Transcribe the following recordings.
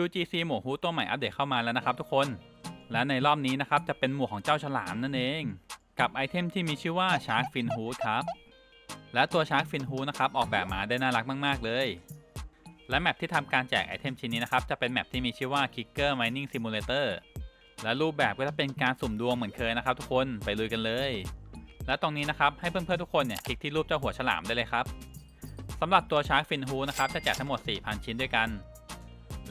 UGC หมวกฮูดตัวใหม่อัปเดตเข้ามาแล้วนะครับทุกคน และในรอบนี้นะครับจะเป็นหมวกของเจ้าฉลามนั่นเอง กับไอเทมที่มีชื่อว่า Shark Fin Hood ครับ และตัว Shark Fin Hood นะครับออกแบบมาได้น่ารักมาก ๆ เลย และแมปที่ทำการแจกไอเทมชิ้นนี้นะครับจะเป็นแมปที่มีชื่อว่า Kicker Mining Simulator และรูปแบบก็จะเป็นการสุ่มดวงเหมือนเคยนะครับ ทุกคนไปลุยกันเลย และตรงนี้นะครับให้เพื่อนๆทุกคนเนี่ยคลิกที่รูปเจ้าหัวฉลามได้เลยครับสำหรับตัว Shark Fin Hood นะครับจะแจกทั้งหมด 4,000 ชิ้นด้วยกัน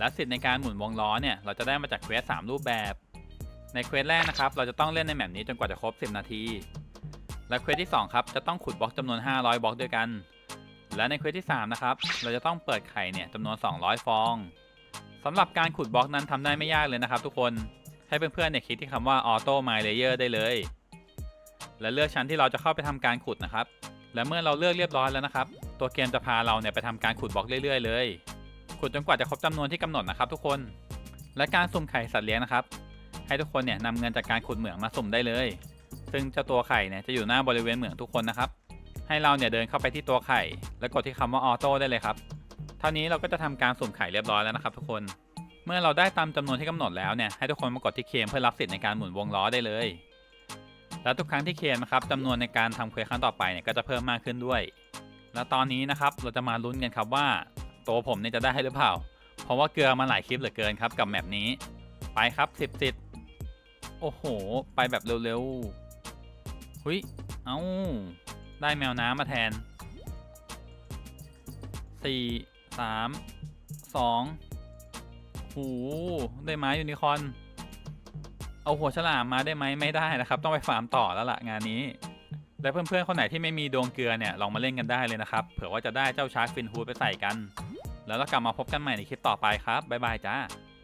และสิทธิ์ในการหมุนวงล้อเนี่ยเราจะได้มาจากเควส3รูปแบบ ในเควสแรกนะครับเราจะต้องเล่นในแมปนี้จนกว่าจะครบ 10 นาที และเควสที่ 2 ครับจะต้องขุดบล็อกจำนวน 500 บล็อกด้วยกัน และในเควสที่ 3 นะครับเราจะต้องเปิดไข่เนี่ยจำนวน 200 ฟองสำหรับการขุดบล็อกนั้นทำได้ไม่ยากเลยนะครับ ทุกคนให้เพื่อนๆเนี่ยคลิกที่คำว่า Auto My Layer ได้เลย และเลือกชั้นที่เราจะเข้าไปทำการขุดนะครับ และเมื่อเราเลือกเรียบร้อยแล้วนะครับ ตัวเกมจะพาเราเนี่ยไปทำการขุดบล็อกเรื่อย ๆ เลย ขุดจนกว่าจะครบจำนวนที่กำหนดนะครับทุกคน และการสุ่มไข่สัตว์เลี้ยงนะครับ ให้ทุกคนเนี่ยนำเงินจากการขุดเหมืองมาสุ่มได้เลย ซึ่งเจ้าตัวไข่เนี่ยจะอยู่หน้าบริเวณเหมืองทุกคนนะครับ ให้เราเนี่ยเดินเข้าไปที่ตัวไข่ แล้วกดที่คำว่าออโต้ได้เลยครับ เท่านี้เราก็จะทำการสุ่มไข่เรียบร้อยแล้วนะครับทุกคน เมื่อเราได้ตามจำนวนที่กำหนดแล้วเนี่ยให้ทุกคนมากดที่เคมเพื่อรับสิทธิ์ในการหมุนวงล้อได้เลย แล้วทุกครั้งที่เคมนะครับจำนวนในการทำเควสครั้งต่อไปเนี่ยก็จะเพิ่มมากขึ้นด้วย แล้วตอนนี้นะครับเราจะมาลุ้นกันครับว่า ตัวผมเนี่ยจะได้ให้หรือเปล่า เพราะว่าเกลือมาหลายคลิปเหลือเกินครับกับแมปนี้ ไปครับสิบสิบโอ้โห ไปแบบเร็วๆหุยเอ้า ได้แมวน้ำมาแทนสี่สามสองหูได้ไม้ยูนิคอร์นเอาหัวฉลามมาได้ไหมไม่ได้นะครับ ต้องไปฟาร์มต่อแล้วล่ะงานนี้ และเพื่อนๆคนไหนที่ไม่มีดวงเกลือเนี่ยลองมาเล่นกันได้เลยนะครับ เผื่อว่าจะได้เจ้าชาร์กฟินฮูดไปใส่กัน แล้วเรากลับมาพบกันใหม่ในคลิปต่อไปครับบ๊ายบายจ้า